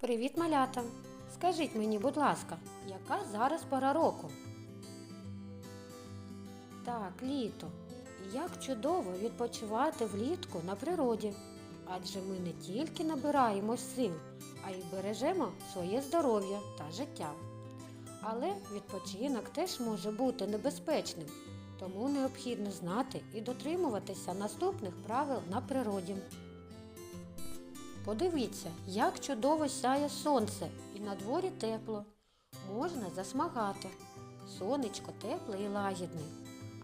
Привіт, малята! Скажіть мені, будь ласка, яка зараз пора року? Так, літо. Як чудово відпочивати влітку на природі. Адже ми не тільки набираємо сил, а й бережемо своє здоров'я та життя. Але відпочинок теж може бути небезпечним, тому необхідно знати і дотримуватися наступних правил на природі. Подивіться, як чудово сяє сонце і на дворі тепло. Можна засмагати. Сонечко тепле і лагідне.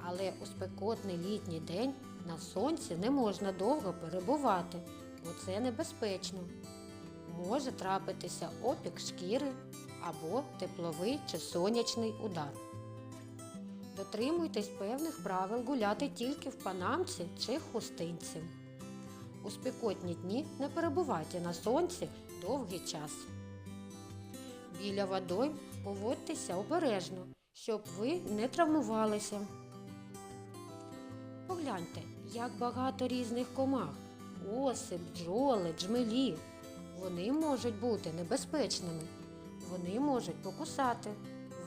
Але у спекотний літній день на сонці не можна довго перебувати, бо це небезпечно. Може трапитися опік шкіри або тепловий чи сонячний удар. Дотримуйтесь певних правил гуляти тільки в панамці чи хустинці. У спекотні дні не перебувайте на сонці довгий час. Біля водой поводьтеся обережно, щоб ви не травмувалися. Погляньте, як багато різних комах. Оси, бджоли, джмелі. Вони можуть бути небезпечними. Вони можуть покусати.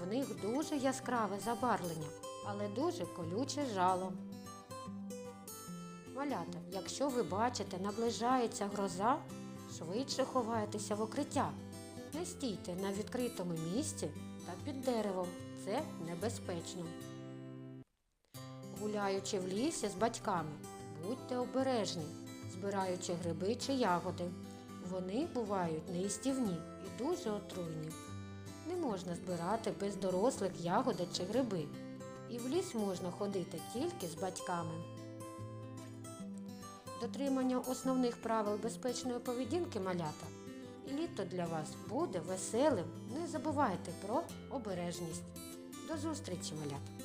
В них дуже яскраве забарвлення, але дуже колюче жало. Малята, якщо ви бачите, наближається гроза, швидше ховайтеся в укриття. Не стійте на відкритому місці та під деревом. Це небезпечно. Гуляючи в лісі з батьками, будьте обережні, збираючи гриби чи ягоди. Вони бувають неїстівні і дуже отруйні. Не можна збирати без дорослих ягоди чи гриби. І в ліс можна ходити тільки з батьками. Дотримання основних правил безпечної поведінки малята. І літо для вас буде веселим. Не забувайте про обережність. До зустрічі, малята!